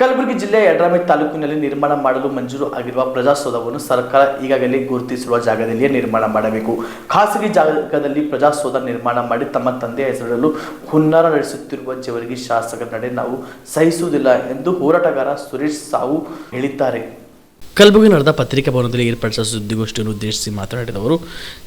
ಕಲಬುರಗಿ ಜಿಲ್ಲೆಯ ಯಡ್ರಾಮಿ ತಾಲೂಕಿನಲ್ಲಿ ನಿರ್ಮಾಣ ಮಾಡಲು ಮಂಜೂರು ಆಗಿರುವ ಪ್ರಜಾಸೌಧವನ್ನು ಸರ್ಕಾರ ಈಗಾಗಲೇ ಗುರುತಿಸಿರುವ ಜಾಗದಲ್ಲಿಯೇ ನಿರ್ಮಾಣ ಮಾಡಬೇಕು. ಖಾಸಗಿ ಜಾಗದಲ್ಲಿ ಪ್ರಜಾಸೌಧ ನಿರ್ಮಾಣ ಮಾಡಿ ತಮ್ಮ ತಂದೆಯ ಹೆಸರಿಡಲು ಹುನ್ನಾರ ನಡೆಸುತ್ತಿರುವ ಜವರಿಗೆ ಶಾಸಕರ ನಡೆ ನಾವು ಸಹಿಸುವುದಿಲ್ಲ ಎಂದು ಹೋರಾಟಗಾರ ಸುರೇಶ್ ಸಾವು ಹೇಳಿದ್ದಾರೆ. ಕಲಬುರಗಿ ನಡೆದ ಪತ್ರಿಕಾ ಭವನದಲ್ಲಿ ಏರ್ಪಡಿಸಿದ ಸುದ್ದಿಗೋಷ್ಠಿಯನ್ನು ಉದ್ದೇಶಿಸಿ ಮಾತನಾಡಿದ ಅವರು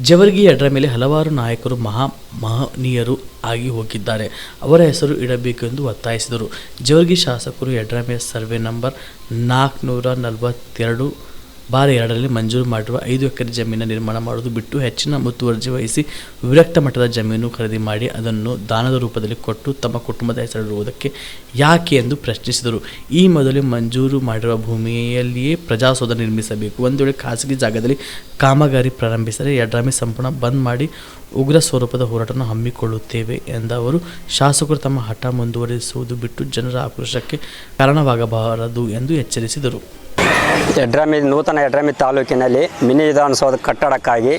ಜವರ್ಗಿ ಅಡ್ರ ಮೇಲೆ ಹಲವಾರು ನಾಯಕರು ಮಹಾ ಮಹನೀಯರು ಆಗಿ ಹೋಗಿದ್ದಾರೆ. ಅವರ ಹೆಸರು ಇಡಬೇಕೆಂದು ಒತ್ತಾಯಿಸಿದರು. ಜವರ್ಗಿ ಶಾಸಕರು ಎಡ್ರಮೆ ಸರ್ವೆ ನಂಬರ್ ನಾಲ್ಕುನೂರ ನಲವತ್ತೆರಡು ಬಾರ್ ಎರಡರಲ್ಲಿ ಮಂಜೂರು ಮಾಡಿರುವ ಐದು ಎಕರೆ ಜಮೀನು ನಿರ್ಮಾಣ ಮಾಡುವುದು ಬಿಟ್ಟು ಹೆಚ್ಚಿನ ಮುತುವರ್ಜಿ ವಹಿಸಿ ವಿರಕ್ತ ಮಟ್ಟದ ಜಮೀನು ಖರೀದಿ ಮಾಡಿ ಅದನ್ನು ದಾನದ ರೂಪದಲ್ಲಿ ಕೊಟ್ಟು ತಮ್ಮ ಕುಟುಂಬದ ಹೆಸರಿಡುವುದಕ್ಕೆ ಯಾಕೆ ಎಂದು ಪ್ರಶ್ನಿಸಿದರು. ಈ ಮೊದಲು ಮಂಜೂರು ಮಾಡಿರುವ ಭೂಮಿಯಲ್ಲಿಯೇ ಪ್ರಜಾಸೌಧ ನಿರ್ಮಿಸಬೇಕು. ಒಂದು ವೇಳೆ ಖಾಸಗಿ ಜಾಗದಲ್ಲಿ ಕಾಮಗಾರಿ ಪ್ರಾರಂಭಿಸಿದರೆ ಎಡ್ರಾಮಿ ಸಂಪೂರ್ಣ ಬಂದ್ ಮಾಡಿ ಉಗ್ರ ಸ್ವರೂಪದ ಹೋರಾಟವನ್ನು ಹಮ್ಮಿಕೊಳ್ಳುತ್ತೇವೆ ಎಂದ ಅವರು, ಶಾಸಕರು ತಮ್ಮ ಹಠ ಮುಂದುವರಿಸುವುದು ಬಿಟ್ಟು ಜನರ ಆಕ್ರೋಶಕ್ಕೆ ಕಾರಣವಾಗಬಾರದು ಎಂದು ಎಚ್ಚರಿಸಿದರು. ಯಡ್ರಾಮಿ ನೂತನ ಯಡ್ರಾಮಿ ತಾಲೂಕಿನಲ್ಲಿ ಮಿನಿ ವಿಧಾನಸೌಧ ಕಟ್ಟಡಕ್ಕಾಗಿ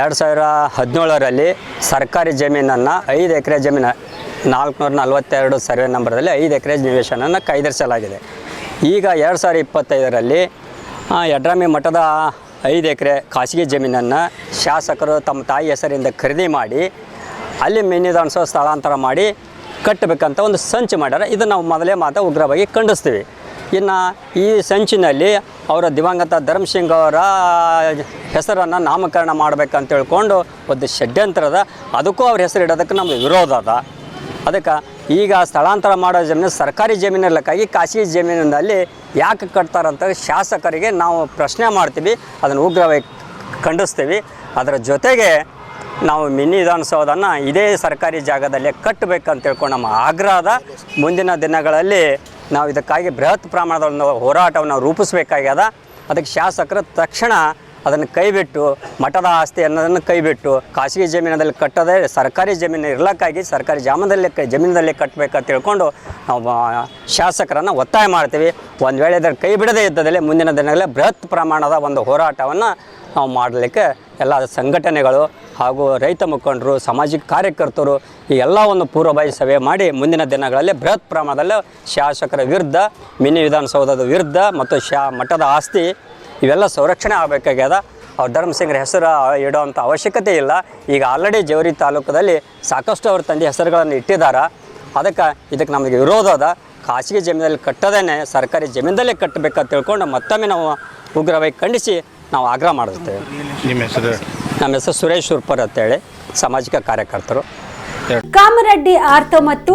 ಎರಡು ಸಾವಿರ ಹದಿನೇಳರಲ್ಲಿ ಸರ್ಕಾರಿ ಜಮೀನನ್ನು ಐದು ಎಕರೆ ಜಮೀನ, ನಾಲ್ಕುನೂರ ನಲವತ್ತೆರಡು ಸರ್ವೆ ನಂಬರಲ್ಲಿ ಐದು ಎಕರೆ ನಿವೇಶನನ್ನು ಕೈದರಿಸಲಾಗಿದೆ. ಈಗ ಎರಡು ಸಾವಿರ ಇಪ್ಪತ್ತೈದರಲ್ಲಿ ಯಡ್ರಾಮಿ ಮಠದ ಐದು ಎಕರೆ ಖಾಸಗಿ ಜಮೀನನ್ನು ಶಾಸಕರು ತಮ್ಮ ತಾಯಿ ಹೆಸರಿಂದ ಖರೀದಿ ಮಾಡಿ, ಅಲ್ಲಿ ಮಿನಿ ವಿಧಾನಸೌಧ ಸ್ಥಳಾಂತರ ಮಾಡಿ ಕಟ್ಟಬೇಕಂತ ಒಂದು ಸಂಚು ಮಾಡ್ಯಾರ. ಇದನ್ನು ನಾವು ಮೊದಲೇ ಮಾತು ಉಗ್ರವಾಗಿ ಖಂಡಿಸ್ತೀವಿ. ಇನ್ನು ಈ ಸಂಚಿನಲ್ಲಿ ಅವರ ದಿವಂಗತ ಧರ್ಮಸಿಂಗ್ ಅವರ ಹೆಸರನ್ನು ನಾಮಕರಣ ಮಾಡಬೇಕಂತ ಹೇಳ್ಕೊಂಡು ಒಂದು ಷಡ್ಯಂತ್ರದ ಅದಕ್ಕೂ ಅವ್ರ ಹೆಸರು ಇಡೋದಕ್ಕೆ ನಮ್ಗೆ ವಿರೋಧ ಅದ. ಅದಕ್ಕೆ ಈಗ ಸ್ಥಳಾಂತರ ಮಾಡೋ ಜಮೀನು ಸರ್ಕಾರಿ ಜಮೀನಲ್ಲಕ್ಕಾಗಿ ಖಾಸಗಿ ಜಮೀನಿನಲ್ಲಿ ಯಾಕೆ ಕಟ್ತಾರಂತ ಶಾಸಕರಿಗೆ ನಾವು ಪ್ರಶ್ನೆ ಮಾಡ್ತೀವಿ, ಅದನ್ನು ಉಗ್ರವಾಗಿ ಖಂಡಿಸ್ತೀವಿ. ಅದರ ಜೊತೆಗೆ ನಾವು ಮಿನಿ ವಿಧಾನಸೌಧನ ಇದೇ ಸರ್ಕಾರಿ ಜಾಗದಲ್ಲೇ ಕಟ್ಟಬೇಕಂತ ತಿಳ್ಕೊಂಡು ನಮ್ಮ ಆಗ್ರಹದ ಮುಂದಿನ ದಿನಗಳಲ್ಲಿ ನಾವು ಇದಕ್ಕಾಗಿ ಬೃಹತ್ ಪ್ರಮಾಣದ ಒಂದು ಹೋರಾಟವನ್ನು ರೂಪಿಸಬೇಕಾಗ್ಯದ. ಅದಕ್ಕೆ ಶಾಸಕರು ತಕ್ಷಣ ಅದನ್ನು ಕೈಬಿಟ್ಟು, ಮಠದ ಆಸ್ತಿ ಅನ್ನೋದನ್ನು ಕೈಬಿಟ್ಟು, ಖಾಸಗಿ ಜಮೀನದಲ್ಲಿ ಕಟ್ಟದೆ ಸರ್ಕಾರಿ ಜಮೀನು ಇರ್ಲಕ್ಕಾಗಿ ಸರ್ಕಾರಿ ಜಾಮದಲ್ಲಿ ಜಮೀನದಲ್ಲಿ ಕಟ್ಟಬೇಕಂತ ತಿಳ್ಕೊಂಡು ನಾವು ಶಾಸಕರನ್ನು ಒತ್ತಾಯ ಮಾಡ್ತೀವಿ. ಒಂದು ವೇಳೆ ಅದರ ಕೈ ಬಿಡದೇ ಇದ್ದದಲ್ಲಿ ಮುಂದಿನ ದಿನಗಳಲ್ಲಿ ಬೃಹತ್ ಪ್ರಮಾಣದ ಒಂದು ಹೋರಾಟವನ್ನು ನಾವು ಮಾಡಲಿಕ್ಕೆ ಎಲ್ಲ ಸಂಘಟನೆಗಳು ಹಾಗೂ ರೈತ ಮುಖಂಡರು, ಸಾಮಾಜಿಕ ಕಾರ್ಯಕರ್ತರು ಈ ಎಲ್ಲ ಒಂದು ಪೂರ್ವಭಾವಿ ಸಭೆ ಮಾಡಿ ಮುಂದಿನ ದಿನಗಳಲ್ಲಿ ಬೃಹತ್ ಪ್ರಮಾಣದಲ್ಲಿ ಶಾಸಕರ ವಿರುದ್ಧ, ಮಿನಿ ವಿಧಾನಸೌಧದ ವಿರುದ್ಧ ಮತ್ತು ಶಾ ಮಠದ ಆಸ್ತಿ ಇವೆಲ್ಲ ಸಂರಕ್ಷಣೆ ಆಗಬೇಕಾಗ್ಯದ. ಅವ್ರ ಧರ್ಮಸಿಂಗ್ರ ಹೆಸರು ಇಡೋವಂಥ ಅವಶ್ಯಕತೆ ಇಲ್ಲ. ಈಗ ಆಲ್ರೆಡಿ ಜವರಿ ತಾಲೂಕದಲ್ಲಿ ಸಾಕಷ್ಟು ಅವ್ರ ತಂದೆ ಹೆಸರುಗಳನ್ನು ಇಟ್ಟಿದ್ದಾರೆ ಅದಕ್ಕೆ ಇದಕ್ಕೆ ನಮಗೆ ವಿರೋಧ ಅದ. ಖಾಸಗಿ ಜಮೀನಲ್ಲಿ ಕಟ್ಟದೇನೆ ಸರ್ಕಾರಿ ಜಮೀನದಲ್ಲೇ ಕಟ್ಟಬೇಕಂತ ತಿಳ್ಕೊಂಡು ಮತ್ತೊಮ್ಮೆ ನಾವು ಉಗ್ರವಾಗಿ ಖಂಡಿಸಿ ನಾವು ಆಗ್ರಹ ಮಾಡುತ್ತೇವೆ ನಿಮ್ಮ ಹೆಸರು? ನಮ್ಮ ಹೆಸರು ಸುರೇಶ್ ಉರ್ಪರ್ ಅಂತೇಳಿ ಸಾಮಾಜಿಕ ಕಾರ್ಯಕರ್ತರು. ಕಾಮರೆಡ್ಡಿ ಆರ್ತೋ ಮತ್ತು